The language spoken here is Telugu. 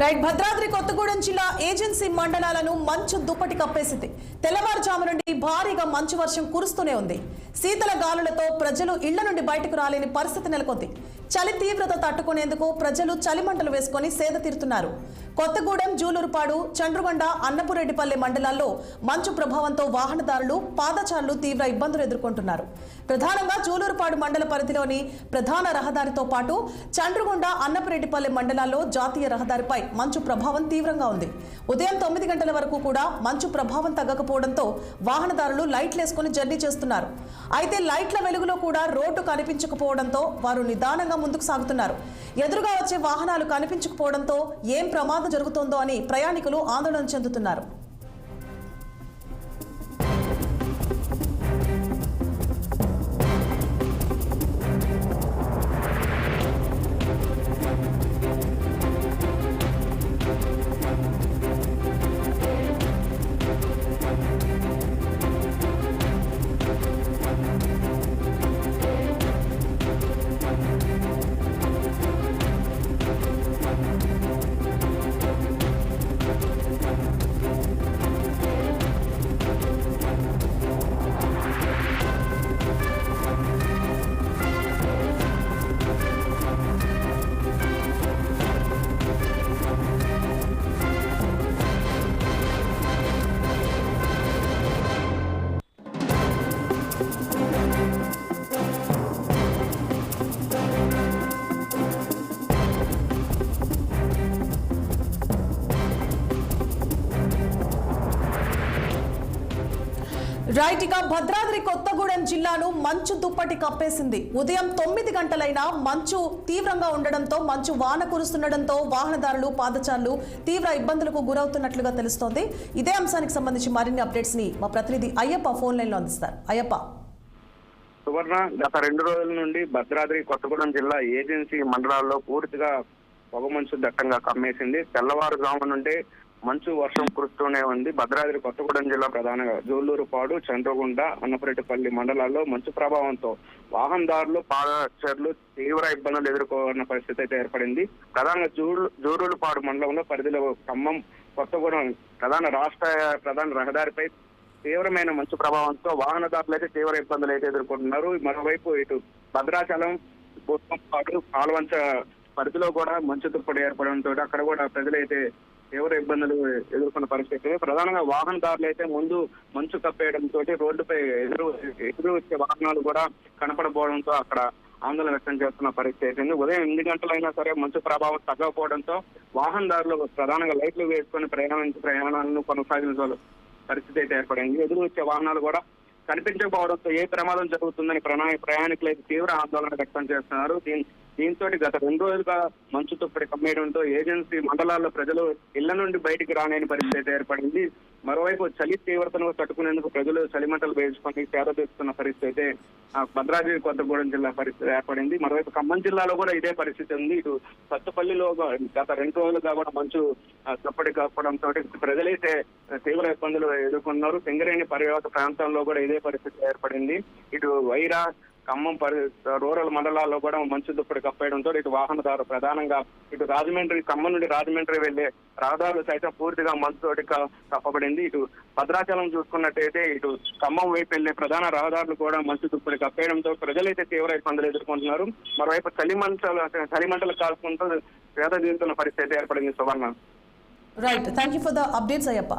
రైట్ భద్రాద్రి కొత్తగూడెం జిల్లా ఏజెన్సీ మండలాలను మంచు దుప్పటి కప్పేసింది. తెల్లవారుజాము నుండి భారీగా మంచు వర్షం కురుస్తూనే ఉంది. శీతల గాలులతో ప్రజలు ఇళ్ళ నుండి బయటకు రాలేని పరిస్థితి నెలకొంది. చలి తీవ్రత తట్టుకునేందుకు ప్రజలు చలిమంటలు వేసుకొని సేద తీరుతున్నారు. కొత్తగూడెం జూలూరుపాడు చండ్రుగొండ అన్నపురెడ్డిపల్లి మండలాల్లో మంచు ప్రభావంతో వాహనదారులు పాదచారులు తీవ్ర ఇబ్బందులు ఎదుర్కొంటున్నారు. ప్రధానంగా జూలూరుపాడు మండల పరిధిలోని ప్రధాన రహదారితో పాటు చండ్రుగొండ అన్నపురెడ్డిపల్లి మండలాల్లో జాతీయ రహదారిపై మంచు ప్రభావం తీవ్రంగా ఉంది. ఉదయం తొమ్మిది గంటల వరకు కూడా మంచు ప్రభావం తగ్గకపోవడంతో వాహనదారులు లైట్లు వేసుకుని జర్నీ చేస్తున్నారు. అయితే లైట్ల వెలుగులో కూడా రోడ్డు కనిపించకపోవడంతో వారు నిదానంగా ముందుకు సాగుతున్నారు. ఎదురుగా వచ్చే వాహనాలు కనిపించకపోవడంతో ఏం ప్రమాదం జరుగుతోందో అని ప్రయాణికులు ఆందోళన చెందుతున్నారు. రైట్ ఇక భద్రాద్రి కొత్తగూడెం జిల్లాను మంచు దుప్పటి కప్పేసింది. ఉదయం తొమ్మిది గంటలైనా మంచు తీవ్రంగా ఉండడంతో మంచు వాన కురుస్తుండడంతో వాహనదారులు పాదచారులు తీవ్ర ఇబ్బందులకు గురవుతున్నట్లుగా తెలుస్తోంది. ఇదే అంశానికి సంబంధించి మరిన్ని అప్డేట్స్ని మా ప్రతినిధి అయ్యప్ప ఫోన్ లైన్లో అందిస్తారు. అయ్యప్ప. సువర్ణ గత రెండు రోజుల నుండి భద్రాద్రి కొత్తగూడెం జిల్లా ఏజెన్సీ మండలాల్లో పూర్తిగా పొగమంచు దట్టంగా కమ్మేసింది. తెల్లవారుజాము నుండి మంచు వర్షం కురుస్తూనే ఉంది. భద్రాద్రి కొత్తగూడెం జిల్లా ప్రధానంగా జోలూరుపాడు చంద్రగుండ అన్నపరెడ్డిపల్లి మండలాల్లో మంచు ప్రభావంతో వాహనదారులు పాదచర్లు తీవ్ర ఇబ్బందులు ఎదుర్కోన్న పరిస్థితి అయితే ఏర్పడింది. ప్రధానంగా జూరు మండలంలో పరిధిలో ఖమ్మం కొత్తగూడెం ప్రధాన రాష్ట్ర ప్రధాన రహదారిపై తీవ్రమైన మంచు ప్రభావంతో వాహనదారులు అయితే తీవ్ర ఇబ్బందులు అయితే ఎదుర్కొంటున్నారు. మరోవైపు ఇటు భద్రాచలం పాటు పాల్వంచ పరిధిలో కూడా మంచు దుప్పటి ఏర్పడంతో అక్కడ కూడా ప్రజలైతే తీవ్ర ఇబ్బందులు ఎదుర్కొన్న పరిస్థితి ప్రధానంగా వాహనదారులు అయితే ముందు మంచు కప్పేయడంతో రోడ్డుపై ఎదురు ఎదురు వచ్చే వాహనాలు కూడా కనపడపోవడంతో అక్కడ ఆందోళన వ్యక్తం చేస్తున్న పరిస్థితి అయిపోయింది ఉదయం ఎనిమిది గంటలైనా సరే మంచు ప్రభావం తగ్గకపోవడంతో వాహనదారులు ప్రధానంగా లైట్లు వేసుకొని ప్రయాణించి ప్రయాణాలను కొనసాగించాలి పరిస్థితి అయితే ఏర్పడింది. ఎదురు వచ్చే వాహనాలు కూడా కనిపించకపోవడంతో ఏ ప్రమాదం జరుగుతుందని ప్రణా- ప్రయాణికులు అయితే తీవ్ర ఆందోళన వ్యక్తం చేస్తున్నారు. దీని దీంతో గత రెండు రోజులుగా మంచు తుప్పటి కమ్మేయడంతో ఏజెన్సీ మండలాల్లో ప్రజలు ఇళ్ళ నుండి బయటికి రాలేని పరిస్థితి ఏర్పడింది. మరోవైపు చలి తీవ్రతను తట్టుకునేందుకు ప్రజలు చలిమంటలు వేసుకొని సేద తీస్తున్న పరిస్థితి అయితే భద్రాద్రి కొత్తగూడెం జిల్లా పరిస్థితి ఏర్పడింది. మరోవైపు ఖమ్మం జిల్లాలో కూడా ఇదే పరిస్థితి ఉంది. ఇటు సత్తుపల్లిలో గత రెండు రోజులుగా కూడా మంచు ఆ, తుప్పటి ప్రజలైతే తీవ్ర ఇబ్బందులు ఎదుర్కొన్నారు. సింగరేణి పర్యావరణ ప్రాంతంలో కూడా ఇదే పరిస్థితి ఏర్పడింది. ఇటు వైరా ఖమ్మం పరి రూరల్ మండలాల్లో కూడా మంచు దుప్పటి కప్పేయడంతో ఇటు వాహనదారు ప్రధానంగా ఇటు రాజమండ్రి ఖమ్మం నుండి రాజమండ్రి వెళ్ళే రహదారులు సైతం పూర్తిగా మంచుతోటి కప్పబడింది. ఇటు భద్రాచలం చూసుకున్నట్టయితే ఇటు ఖమ్మం వైపు వెళ్ళే ప్రధాన రహదారులు కూడా మంచు దుప్పటి కప్పేయడంతో ప్రజలైతే తీవ్ర ఇబ్బందులు ఎదుర్కొంటున్నారు. మరోవైపు చలిమంటలు చలిమంటలు కాల్చుకుంటూ పేద తీరుతున్న పరిస్థితి ఏర్పడింది సువర్ణ. Right thank you for the updates Ayyappa